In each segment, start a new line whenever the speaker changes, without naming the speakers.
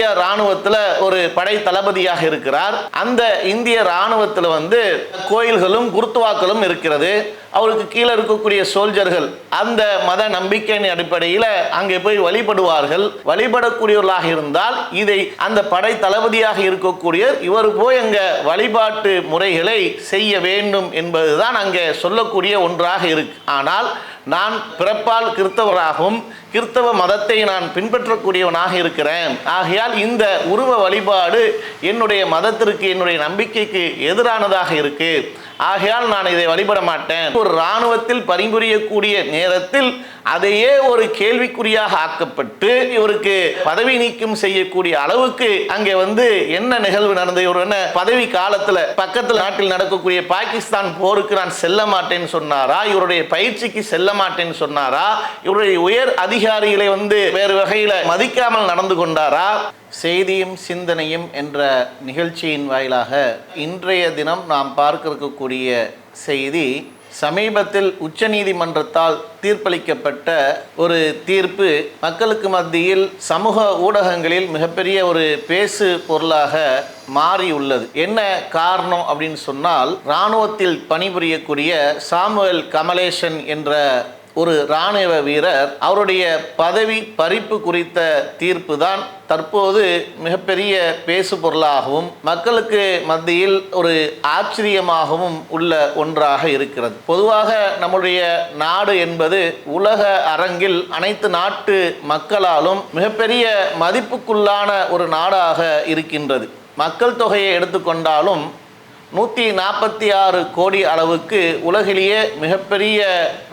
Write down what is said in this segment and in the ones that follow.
இந்திய ராணுவத்துல ஒரு படை தளபதியாக இருக்கிறார். அந்த இந்திய ராணுவத்துல வந்து கோயில்களும் குருத்துவாக்களும் இருக்கிறது. அவருக்கு கீழே இருக்கக்கூடிய சோல்ஜர்கள் அந்த மத நம்பிக்கையின் அடிப்படையில் அங்கே போய் வழிபடுவார்கள். வழிபடக்கூடியவர்களாக இருந்தால் இதை அந்த படை தளபதியாக இருக்கக்கூடிய இவர் போய் அங்க வழிபாட்டு முறைகளை செய்ய வேண்டும் என்பதுதான் அங்கே சொல்லக்கூடிய ஒன்றாக இருக்கு. ஆனால் நான் பிறப்பால் கிறிஸ்தவராகவும் கிறிஸ்தவ மதத்தை நான் பின்பற்றக்கூடியவனாக இருக்கிறேன். ஆகையால் இந்த உருவ வழிபாடு என்னுடைய மதத்திற்கு என்னுடைய நம்பிக்கைக்கு எதிரானதாக இருக்கு. ஆகையால் நான் இதை வழிபட மாட்டேன். ஒரு இராணுவத்தில் பணிபுரியக்கூடிய நேரத்தில் அதையே ஒரு கேள்விக்குறியாக ஆக்கப்பட்டு இவருக்கு பதவி நீக்கம் செய்யக்கூடிய அளவுக்கு அங்கே வந்து என்ன நிகழ்வு நடந்தது? இவர் என்ன பதவி காலத்தில் பக்கத்தில் நாட்டில் நடக்கக்கூடிய பாகிஸ்தான் போருக்கு நான் செல்ல மாட்டேன்னு சொன்னாரா? இவருடைய பயிற்சிக்கு செல்ல மாட்டேன்னு சொன்னாரா? இவருடைய உயர் அதிகாரிகளை வந்து வேறு வகையில் மதிக்காமல் நடந்து கொண்டாரா? செய்தியும் சிந்தனையும் என்ற நிகழ்ச்சியின் வாயிலாக இன்றைய தினம் நாம் பார்க்க இருக்கக்கூடிய செய்தி சமீபத்தில் உச்சநீதிமன்றத்தால் தீர்ப்பளிக்கப்பட்ட ஒரு தீர்ப்பு மக்களுக்கு மத்தியில் சமூக ஊடகங்களில் மிகப்பெரிய ஒரு பேசு பொருளாக மாறியுள்ளது. என்ன காரணம் அப்படின்னு சொன்னால் இராணுவத்தில் பணிபுரியக்கூடிய சாமுவேல் கமலேஷன் என்ற ஒரு இராணுவ வீரர் அவருடைய பதவி பறிப்பு குறித்த தீர்ப்பு தான் தற்போது மிகப்பெரிய பேசு பொருளாகவும் மக்களுக்கு மத்தியில் ஒரு ஆச்சரியமாகவும் உள்ள ஒன்றாக இருக்கிறது. பொதுவாக நம்முடைய நாடு என்பது உலக அரங்கில் அனைத்து நாட்டு மக்களாலும் மிகப்பெரிய மதிப்புக்குள்ளான ஒரு நாடாக இருக்கின்றது. மக்கள் தொகையை எடுத்துக்கொண்டாலும் நூற்றி நாற்பத்தி ஆறு கோடி அளவுக்கு உலகிலேயே மிகப்பெரிய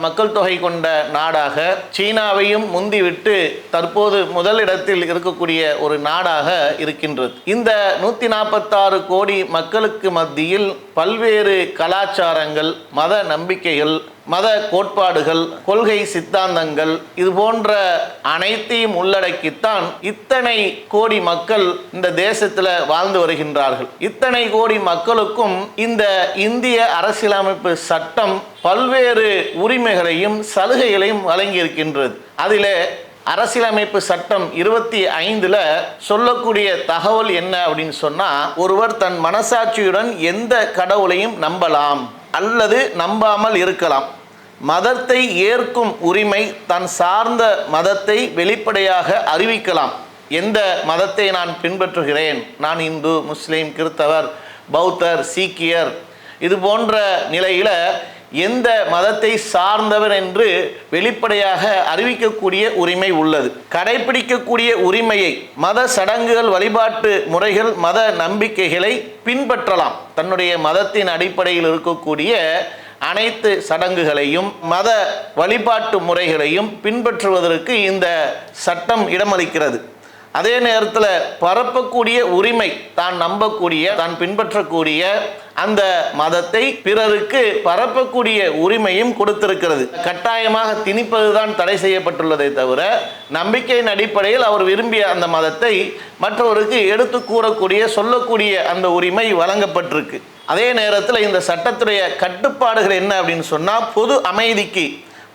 மக்கள் தொகை கொண்ட நாடாக சீனாவையும் முந்திவிட்டு தற்போது முதலிடத்தில் இருக்கக்கூடிய ஒரு நாடாக இருக்கின்றது. இந்த நூற்றி நாற்பத்தாறு கோடி மக்களுக்கு மத்தியில் பல்வேறு கலாச்சாரங்கள் மத நம்பிக்கைகள் மத கோட்பாடுகள் கொள்கை சித்தாந்தங்கள் இது போன்ற அனைத்தையும் உள்ளடக்கித்தான் இத்தனை கோடி மக்கள் இந்த தேசத்தில் வாழ்ந்து வருகின்றார்கள். இத்தனை கோடி மக்களுக்கும் இந்த இந்திய அரசியலமைப்பு சட்டம் பல்வேறு உரிமைகளையும் சலுகைகளையும் வழங்கியிருக்கின்றது. அதில் அரசியலமைப்பு சட்டம் இருபத்தி ஐந்தில் சொல்லக்கூடிய தகவல் என்ன அப்படின்னு சொன்னால் ஒருவர் தன் மனசாட்சியுடன் எந்த கடவுளையும் நம்பலாம். அல்லது நம்பாமல் இருக்கலாம். மதத்தை ஏற்கும் உரிமை தன் சார்ந்த மதத்தை வெளிப்படையாக அறிவிக்கலாம். எந்த மதத்தை நான் பின்பற்றுகிறேன்? நான் இந்து முஸ்லீம் கிறிஸ்தவர் பௌத்தர் சீக்கியர். இது போன்ற நிலையில் எந்த மதத்தை சார்ந்தவர் என்று வெளிப்படையாக அறிவிக்கக்கூடிய உரிமை உள்ளது. கடைபிடிக்கக்கூடிய உரிமையை மத சடங்குகள் வழிபாட்டு முறைகள் மத நம்பிக்கைகளை பின்பற்றலாம். தன்னுடைய மதத்தின் அடிப்படையில் இருக்கக்கூடிய அனைத்து சடங்குகளையும் மத வழிபாட்டு முறைகளையும் பின்பற்றுவதற்கு இந்த சட்டம் இடமளிக்கிறது. அதே நேரத்தில் பரப்பக்கூடிய உரிமை தான் நம்பக்கூடிய தான் பின்பற்றக்கூடிய அந்த மதத்தை பிறருக்கு பரப்பக்கூடிய உரிமையும் கொடுத்திருக்கிறது. கட்டாயமாக திணிப்பதுதான் தடை செய்யப்பட்டுள்ளதை தவிர நம்பிக்கையின் அடிப்படையில் அவர் விரும்பிய அந்த மதத்தை மற்றவருக்கு எடுத்து கூறக்கூடிய சொல்லக்கூடிய அந்த உரிமை வழங்கப்பட்டிருக்கு. அதே நேரத்தில் இந்த சட்டத்துடைய கட்டுப்பாடுகள் என்ன அப்படின்னு சொன்னால் பொது அமைதிக்கு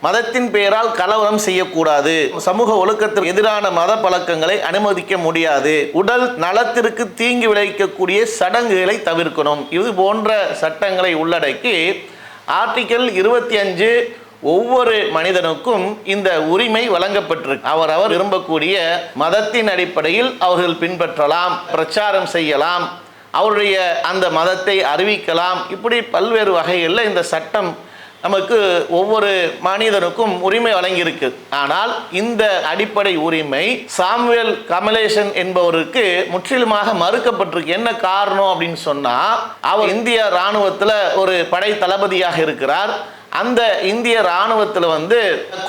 மதத்தின் பெயரால் கலவரம் செய்யக்கூடாது. சமூக ஒழுக்கத்திற்கு எதிரான மத பழக்கங்களை அனுமதிக்க முடியாது. உடல் நலத்திற்கு தீங்கு விளைவிக்கக்கூடிய சடங்குகளை தவிர்க்கணும். இது போன்ற சட்டங்களை உள்ளடக்கி ஆர்டிக்கல் இருபத்தி அஞ்சு ஒவ்வொரு மனிதனுக்கும் இந்த உரிமை வழங்கப்பட்டிருக்கு. அவர் அவர் விரும்பக்கூடிய மதத்தின் அடிப்படையில் அவர்கள் பின்பற்றலாம் பிரச்சாரம் செய்யலாம். அவருடைய அந்த மதத்தை அறிவிக்கலாம். இப்படி பல்வேறு வகைகளில் இந்த சட்டம் நமக்கு ஒவ்வொரு மனிதனுக்கும் உரிமை வழங்கியிருக்கு. ஆனால் இந்த அடிப்படை உரிமை சாமுவேல் கமலேஷன் என்பவருக்கு முற்றிலுமாக மறுக்கப்பட்டிருக்கு. என்ன காரணம் அப்படின்னு சொன்னால் அவர் இந்திய ராணுவத்தில் ஒரு படை தளபதியாக இருக்கிறார். அந்த இந்திய ராணுவத்தில் வந்து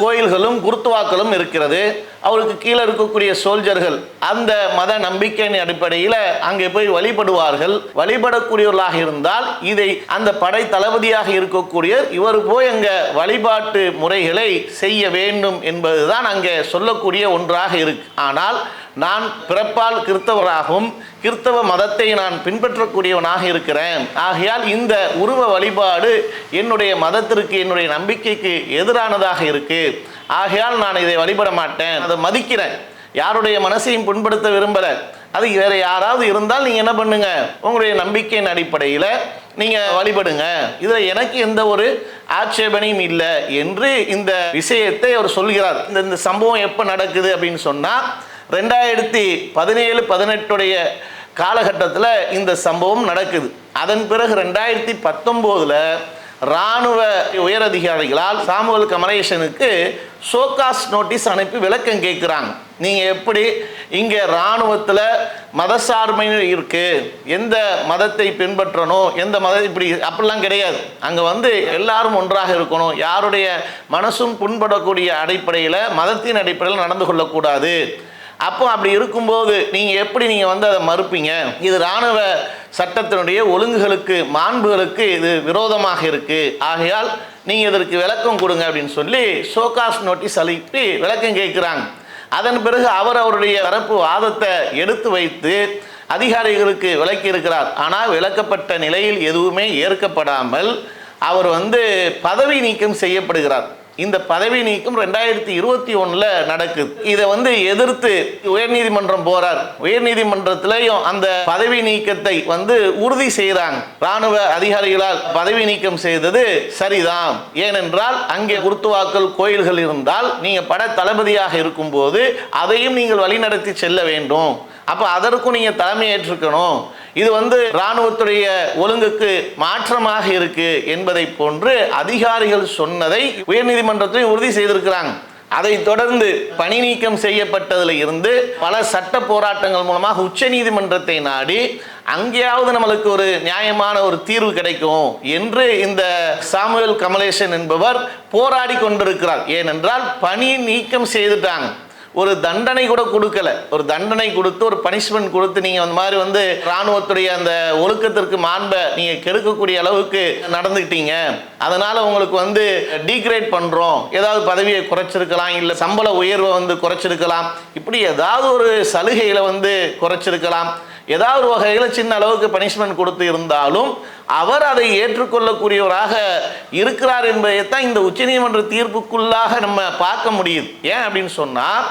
கோயில்களும் குருத்துவாக்களும் இருக்கிறது. அவருக்கு கீழே இருக்கக்கூடிய சோல்ஜர்கள் அந்த மத நம்பிக்கையின் அடிப்படையில் அங்கே போய் வழிபடுவார்கள். வழிபடக்கூடியவர்களாக இருந்தால் இதை அந்த படை தளபதியாக இருக்கக்கூடிய இவர் போய் அங்கே வழிபாட்டு முறைகளை செய்ய வேண்டும் என்பதுதான் அங்கே சொல்லக்கூடிய ஒன்றாக இருக்கு. ஆனால் நான் பிறப்பால் கிறிஸ்தவராகவும் கிறிஸ்தவ மதத்தை நான் பின்பற்றக்கூடியவனாக இருக்கிறேன். ஆகையால் இந்த உருவ வழிபாடு என்னுடைய மதத்திற்கு என்னுடைய நம்பிக்கைக்கு எதிரானதாக இருக்கு. ஆகையால் நான் இதை வழிபட மாட்டேன். அதை மதிக்கிறேன். யாருடைய மனசையும் புண்படுத்த விரும்பல. அது வேற யாராவது இருந்தால் நீங்க என்ன பண்ணுங்க? உங்களுடைய நம்பிக்கையின் அடிப்படையில் நீங்க வழிபடுங்க. இதுல எனக்கு எந்த ஒரு ஆட்சேபனையும் இல்லை என்று இந்த விஷயத்தை அவர் சொல்கிறார். இந்த இந்த சம்பவம் எப்போ நடக்குது அப்படின்னு சொன்னா ரெண்டாயிரத்தி பதினேழு பதினெட்டுடைய காலகட்டத்தில் இந்த சம்பவம் நடக்குது. அதன் பிறகு ரெண்டாயிரத்தி பத்தொம்போதில் இராணுவ உயரதிகாரிகளால் சாமுவல் கமலேஷனுக்கு ஷோகாஸ் நோட்டீஸ் அனுப்பி விளக்கம் கேட்குறாங்க. நீங்கள் எப்படி இங்கே இராணுவத்தில் மதசார்மை இருக்குது எந்த மதத்தை பின்பற்றணும் எந்த மதம் இப்படி அப்படிலாம் கிடையாது. அங்கே வந்து எல்லாரும் ஒன்றாக இருக்கணும். யாருடைய மனசும் புண்படக்கூடிய அடிப்படையில் மதத்தின் அடிப்படையில் நடந்து கொள்ளக்கூடாது. அப்போ அப்படி இருக்கும்போது நீங்கள் எப்படி நீங்கள் வந்து அதை மறுப்பீங்க? இது இராணுவ சட்டத்தினுடைய ஒழுங்குகளுக்கு மாண்புகளுக்கு இது விரோதமாக இருக்குது ஆகையால் நீங்கள் இதற்கு விளக்கம் கொடுங்க அப்படின்னு சொல்லி ஷோகாஸ் நோட்டீஸ் அளிப்பி விளக்கம் கேட்குறாங்க. அதன் பிறகு அவர் அவருடைய தரப்பு வாதத்தை எடுத்து வைத்து அதிகாரிகளுக்கு விளக்கி இருக்கிறார். ஆனால் விளக்கப்பட்ட நிலையில் எதுவுமே ஏற்கப்படாமல் அவர் வந்து பதவி நீக்கம் செய்யப்படுகிறார். இந்த பதவி நீக்கம் ரெண்டாயிரத்தி இருபத்தி ஒன்றில் நடக்குது. இதை வந்து எதிர்த்து உயர்நீதிமன்றம் போறார். உயர்நீதிமன்றத்திலையும் அந்த பதவி நீக்கத்தை வந்து உறுதி செய்கிறாங்க ராணுவ அதிகாரிகளால் பதவி நீக்கம் செய்தது சரிதான். ஏனென்றால் அங்கே குருத்துவாக்கல் கோயில்கள் இருந்தால் நீங்கள் பட தளபதியாக இருக்கும்போது அதையும் நீங்கள் வழிநடத்தி செல்ல வேண்டும். அப்போ அதற்கும் நீங்கள் தலைமை ஏற்றுக்கணும் இது வந்து இராணுவத்துடைய ஒழுங்குக்கு மாற்றமாக இருக்கு என்பதை போன்று அதிகாரிகள் சொன்னதை உயர்நீதிமன்றத்தையும் உறுதி செய்திருக்கிறாங்க. அதை தொடர்ந்து பணி நீக்கம் செய்யப்பட்டதில் இருந்து பல சட்ட போராட்டங்கள் மூலமாக உச்ச நீதிமன்றத்தை நாடி அங்கேயாவது நம்மளுக்கு ஒரு நியாயமான ஒரு தீர்வு கிடைக்கும் என்று இந்த சாமுவேல் கமலேசன் என்பவர் போராடி கொண்டிருக்கிறார். ஏனென்றால் பணி நீக்கம் செய்துட்டாங்க. ஒரு தண்டனை கூட கொடுக்கல. ஒரு தண்டனை கொடுத்து ஒரு பனிஷ்மெண்ட் கொடுத்து நீங்கள் அந்த மாதிரி வந்து இராணுவத்துடைய அந்த ஒழுக்கத்திற்கு மாண்பை நீங்கள் கெடுக்கக்கூடிய அளவுக்கு நடந்துக்கிட்டீங்க. அதனால் உங்களுக்கு வந்து டீக்ரேட் பண்ணுறோம் ஏதாவது பதவியை குறைச்சிருக்கலாம் இல்லை சம்பள உயர்வை வந்து குறைச்சிருக்கலாம். இப்படி ஏதாவது ஒரு சலுகைகளை வந்து குறைச்சிருக்கலாம். ஏதாவது ஒரு வகையில் சின்ன அளவுக்கு பனிஷ்மெண்ட் கொடுத்து இருந்தாலும் அவர் அதை ஏற்றுக்கொள்ளக்கூடியவராக இருக்கிறார் என்பதைத்தான் இந்த உச்சநீதிமன்ற தீர்ப்புக்குள்ளாக நம்ம பார்க்க முடியுது. ஏன் அப்படின்னு சொன்னால்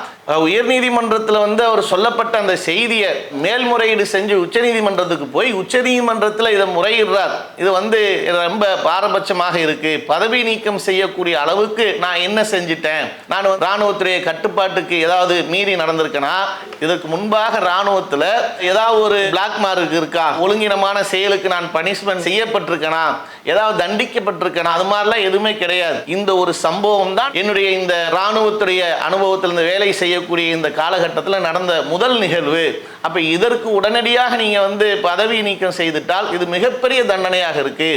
உயர்நீதிமன்றத்தில் வந்து அவர் சொல்லப்பட்ட அந்த செய்தியை மேல்முறையீடு செஞ்சு உச்சநீதிமன்றத்துக்கு போய் உச்சநீதிமன்றத்தில் இதை முறையிடுறார். இது வந்து ரொம்ப பாரபட்சமாக இருக்கு. பதவி நீக்கம் செய்யக்கூடிய அளவுக்கு நான் என்ன செஞ்சிட்டேன்? நான் வந்து இராணுவத்துடைய கட்டுப்பாட்டுக்கு ஏதாவது மீறி நடந்திருக்கேனா? இதற்கு முன்பாக இராணுவத்தில் ஏதாவது ஒரு பிளாக் மார்க் இருக்கா? ஒழுங்கினமான செயலுக்கு நான் பனிஷ்மெண்ட் செய்யப்பட்டிருக்கனா? ஏதாவது தண்டிக்கப்பட்டிருக்கேனா? அது மாதிரிலாம் எதுவுமே கிடையாது. இந்த ஒரு சம்பவம் தான் என்னுடைய இந்த இராணுவத்துடைய அனுபவத்தில் இந்த வேலை செய்யக்கூடிய இந்த காலகட்டத்தில் நடந்த முதல் நிகழ்வு. அப்போ இதற்கு உடனடியாக நீங்கள் வந்து பதவி நீக்கம் செய்துட்டால் இது மிகப்பெரிய தண்டனையாக இருக்கு.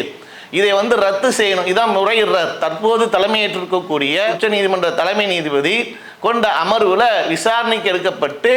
இதை வந்து ரத்து செய்யணும். இதான் முறையிடுற தற்போது தலைமையேற்றிருக்கக்கூடிய உச்சநீதிமன்ற தலைமை நீதிபதி கொண்ட அமர்வுல விசாரணைக்கு எடுக்கப்பட்டு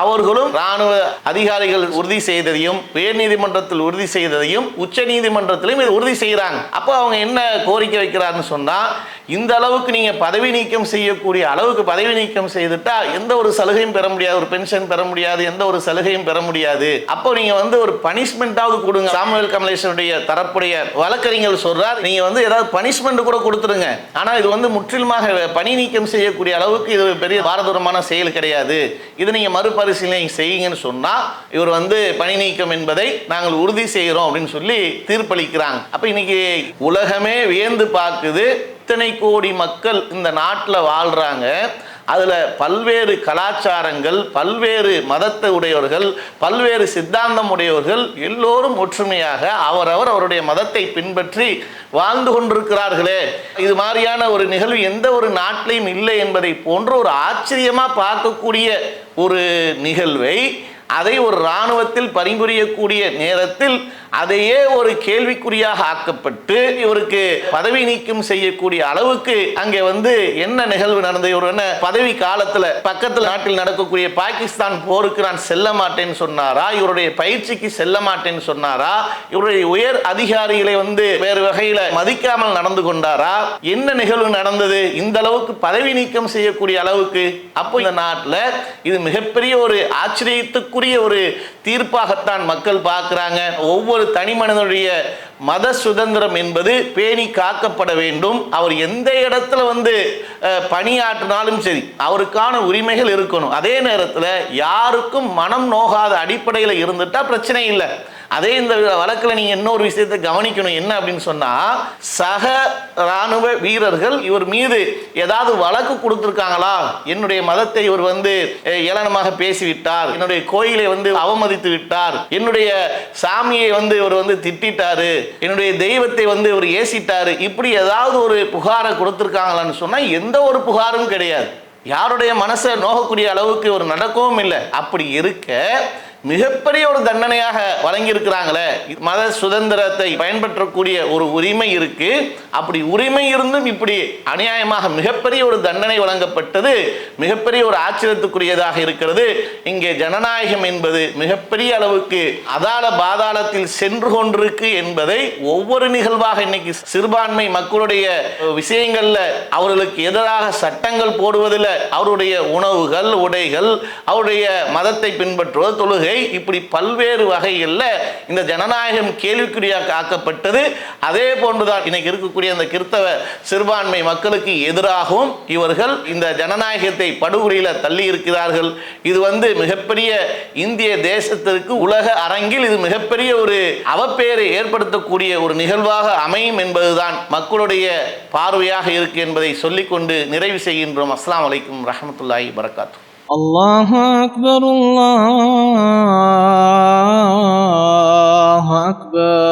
அவர்களும் இராணுவ அதிகாரிகள் உறுதி செய்ததையும் உயர் நீதிமன்றத்தில் உறுதி செய்ததையும் உச்ச நீதிமன்றத்திலும் இது உறுதி செய்கிறாங்க. அப்போ அவங்க என்ன கோரிக்கை வைக்கிறாருன்னு சொன்னால் இந்த அளவுக்கு நீங்கள் பதவி நீக்கம் செய்யக்கூடிய அளவுக்கு பதவி நீக்கம் செய்துட்டா எந்த ஒரு சலுகையும் பெற முடியாது ஒரு பென்ஷன் பெற முடியாது எந்த ஒரு சலுகையும் பெற முடியாது. அப்போ நீங்கள் வந்து ஒரு பனிஷ்மெண்ட்டாவது கொடுங்க. சாமுவேல் கமலேஷனுடைய தரப்புடைய வழக்கறிஞர் சொல்றார் நீங்கள் வந்து ஏதாவது பனிஷ்மெண்ட் கூட கொடுத்துருங்க. ஆனால் இது வந்து முற்றிலுமாக பணி நீக்கம் செய்யக்கூடிய அளவுக்கு இது பெரிய பாரதூரமான செயல் கிடையாது. இது நீங்கள் மறுபரிசீலனை செய்யுங்கன்னு சொன்னால் இவர் வந்து பணி நீக்கம் என்பதை நாங்கள் உறுதி செய்கிறோம் அப்படின்னு சொல்லி தீர்ப்பளிக்கிறாங்க. அப்போ இன்னைக்கு உலகமே வியந்து பார்க்குது இத்தனை கோடி மக்கள் இந்த நாட்டில் வாழ்கிறாங்க அதில் பல்வேறு கலாச்சாரங்கள் பல்வேறு மதத்தை உடையவர்கள் பல்வேறு சித்தாந்தம் உடையவர்கள் எல்லோரும் ஒற்றுமையாக அவரவர் அவருடைய மதத்தை பின்பற்றி வாழ்ந்து கொண்டிருக்கிறார்களே. இது மாதிரியான ஒரு நிகழ்வு எந்த ஒரு நாட்டிலையும் இல்லை என்பதை போன்ற ஒரு ஆச்சரியமாக பார்க்கக்கூடிய ஒரு நிகழ்வை அதை ஒரு இராணுவத்தில் பரிபுரியக்கூடிய நேரத்தில் அதையே ஒரு கேள்விக்குறியாக ஆக்கப்பட்டு இவருக்கு பதவி நீக்கம் செய்யக்கூடிய அளவுக்கு அங்கே வந்து என்ன நிகழ்வு நடந்தது? இவர் என்ன பதவி காலத்தில் பக்கத்தில் நாட்டில் நடக்கக்கூடிய பாகிஸ்தான் போருக்கு நான் செல்ல மாட்டேன்னு சொன்னாரா? இவருடைய பயிற்சிக்கு செல்ல மாட்டேன்னு சொன்னாரா? இவருடைய உயர் அதிகாரிகளை வந்து வேறு வகையில் மதிக்காமல் நடந்து கொண்டாரா? என்ன நிகழ்வு நடந்தது? இந்த அளவுக்கு பதவி நீக்கம் செய்யக்கூடிய அளவுக்கு? அப்போ இந்த நாட்டில் இது மிகப்பெரிய ஒரு ஆச்சரியத்துக்குரிய ஒரு தீர்ப்பாகத்தான் மக்கள் பார்க்குறாங்க. ஒவ்வொரு தனி மனிதனுடைய மத சுதந்திரம் என்பது பேணி காக்கப்பட வேண்டும். அவர் எந்த இடத்துல வந்து பணியாற்றினாலும் சரி அவருக்கான உரிமைகள் இருக்கணும். அதே நேரத்தில் யாருக்கும் மனம் நோகாத அடிப்படையில் இருந்துட்டா பிரச்சனை இல்லை. அதே இந்த வழக்கில் நீங்கள் இன்னொரு விஷயத்தை கவனிக்கணும். என்ன அப்படின்னு சொன்னால் சக இராணுவ வீரர்கள் இவர் மீது ஏதாவது வழக்கு கொடுத்துருக்காங்களா? என்னுடைய மதத்தை இவர் வந்து ஏளனமாக பேசிவிட்டார். என்னுடைய கோயிலை வந்து அவமதித்து விட்டார் என்னுடைய சாமியை வந்து இவர் வந்து திட்டாரு என்னுடைய தெய்வத்தை வந்து இவர் ஏசிட்டாரு இப்படி ஏதாவது ஒரு புகாரை கொடுத்துருக்காங்களான்னு சொன்னால் எந்த ஒரு புகாரும் கிடையாது. யாருடைய மனசை நோகக்கூடிய அளவுக்கு ஒரு நடக்கவும் இல்லை. அப்படி இருக்க மிகப்பெரிய ஒரு தண்டனையாக வழங்கியிருக்கிறாங்களே. மத சுதந்திரத்தை பயன்பற்றக்கூடிய ஒரு உரிமை இருக்கு. அப்படி உரிமை இருந்தும் இப்படி அநியாயமாக மிகப்பெரிய ஒரு தண்டனை வழங்கப்பட்டது மிகப்பெரிய ஒரு ஆச்சரியத்துக்குரியதாக இருக்கிறது. இங்கே ஜனநாயகம் என்பது மிகப்பெரிய அளவுக்கு அதால பாதாளத்தில் சென்று கொண்டிருக்கு என்பதை ஒவ்வொரு நிகழ்வாக இன்னைக்கு சிறுபான்மை மக்களுடைய விஷயங்கள்ல அவர்களுக்கு எதிராக சட்டங்கள் போடுவதில் அவருடைய உணவுகள் உடைகள் அவருடைய மதத்தை பின்பற்றுவது தொழுகை இப்படி பல்வேறு வகைகளில் இந்த ஜனநாயகம் கேள்விக்குறியாக ஆக்கப்பட்டது. அதே போன்றுதான் இன்னைக்கு இருக்கக்கூடிய அந்த கிறிஸ்தவ சிறுபான்மை மக்களுக்கு எதிராகவும் இவர்கள் இந்த ஜனநாயகத்தை படுகொலையில் தள்ளி இருக்கிறார்கள். இது வந்து மிகப்பெரிய இந்திய தேசத்திற்கு உலக அரங்கில் இது மிகப்பெரிய ஒரு அவப்பெயரை ஏற்படுத்தக்கூடிய ஒரு நிகழ்வாக அமையும் என்பதுதான் மக்களுடைய பார்வையாக இருக்கு என்பதை சொல்லிக்கொண்டு நிறைவு செய்கின்றோம். அஸ்லாம் அலைக்கும் ரஹமத்துல்லாஹி வரகாத்து
الله أكبر الله أكبر